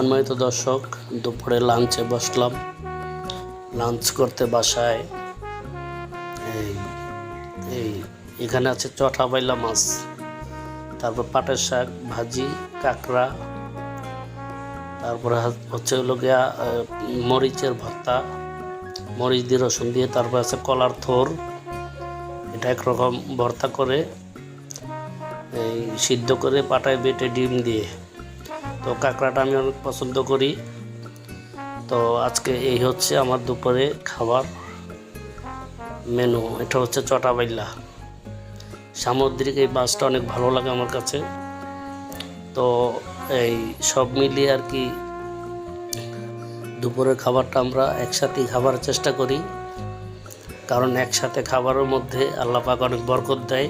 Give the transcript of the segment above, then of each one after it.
সম্মানিত দর্শক, দুপুরে লাঞ্চে বসলাম। লাঞ্চ করতে বাসায়। এই এই, এখানে আছে চটা বাইলা মাছ, তারপর পাটের শাক, ভাজি, কাঁকড়া, তারপরে হচ্ছে হলো গিয়া মরিচের ভর্তা, মরিচ দিয়ে রসুন দিয়ে, তারপর আছে কলার থোর। এটা একরকম ভর্তা করে, এই, সিদ্ধ করে পাটায় বেটে ডিম দিয়ে। তো কাঁকড়াটা আমি অনেক পছন্দ করি। তো আজকে এই হচ্ছে আমার দুপুরে খাবার মেনু। এটা হচ্ছে চটাবাইলা সামুদ্রিক এই মাছটা অনেক ভালো লাগে আমার কাছে। তো এই সব মিলিয়ে আর কি দুপুরের খাবারটা আমরা একসাথেই খাবার চেষ্টা করি। কারণ একসাথে খাবারের মধ্যে আল্লাহ পাক অনেক বরকত দেয়,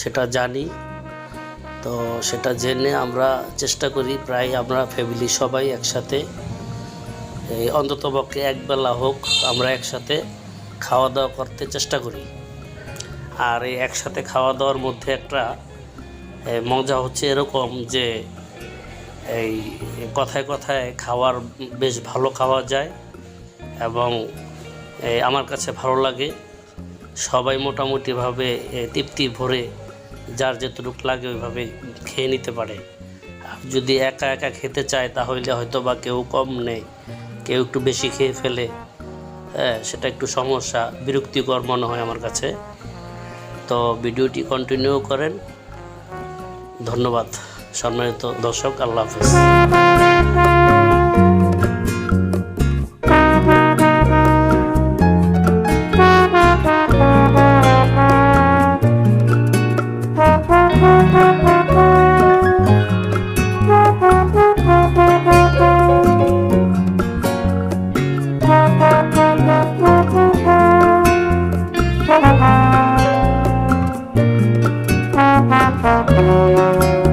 সেটা জানি। তো সেটা জেনে আমরা চেষ্টা করি, প্রায় আমরা ফ্যামিলি সবাই একসাথে, এই অন্তত পক্ষে একবেলা হোক, আমরা একসাথে খাওয়া দাওয়া করতে চেষ্টা করি। আর এই একসাথে খাওয়া দাওয়ার মধ্যে একটা মজা হচ্ছে এরকম যে, এই কথায় কথায় খাওয়ার বেশ ভালো খাওয়া যায় এবং আমার কাছে ভালো লাগে। সবাই মোটামুটিভাবে তৃপ্তি ভরে যার যেটুকু লাগে ওইভাবে খেয়ে নিতে পারে। যদি একা একা খেতে চায় তাহলে হয়তো বা কেউ কম নেই কেউ একটু বেশি খেয়ে ফেলে। হ্যাঁ সেটা একটু সমস্যা, বিরক্তিকর মনে হয় আমার কাছে। তো ভিডিওটি কন্টিনিউ করেন। ধন্যবাদ, সম্মানিত দর্শক, আল্লাহ হাফিজ। Música